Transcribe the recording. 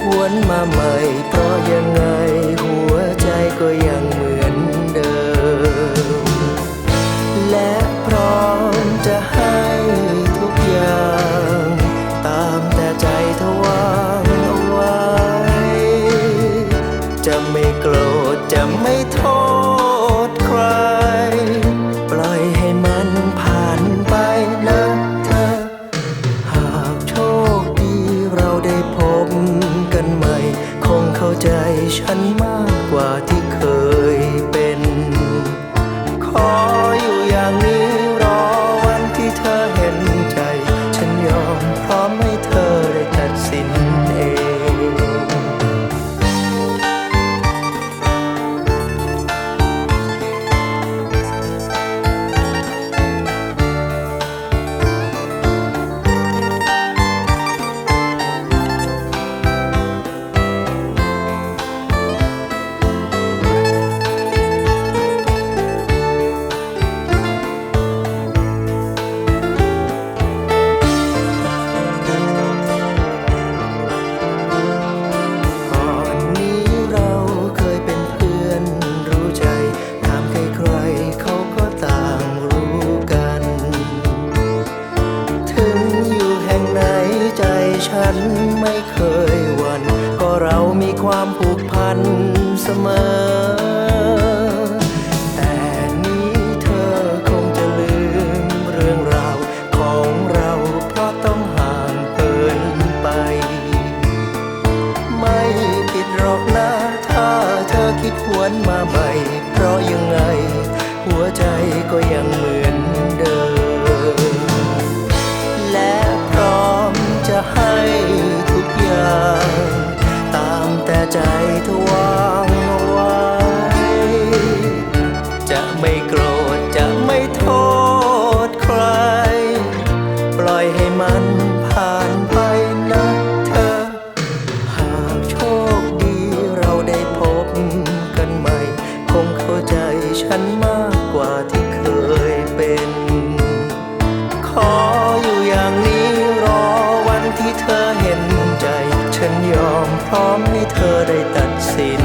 ดวนมาใหม่ เพราะยังไงหัวใจก็ยังเหมือนเดิม และพร้อมจะให้ทุกอย่าง ตามแต่ใจทวางเอาไว้ จะไม่โกรธจะไม่ท้อ ฉันไม่เคยวัน ก็เรามีความผูกพันเสมอ แต่นี้เธอคงจะลืมเรื่องราวของเราเพราะต้องห่างกินไป ไม่ผิดหอกนะถ้าเธอคิดหวนมาใหม่ เพราะยังไง หัวใจก็ยังเหมือนเดิม ใจเธอวางเอาไว้ จะไม่โกรธจะไม่โทษใคร ปล่อยให้มันผ่านไปนะเธอ หากโชคดีเราได้พบกันใหม่ คงเข้าใจฉันมากกว่าที่เคยเป็น ฉันยอมพร้อมให้เธอได้ตัดสิน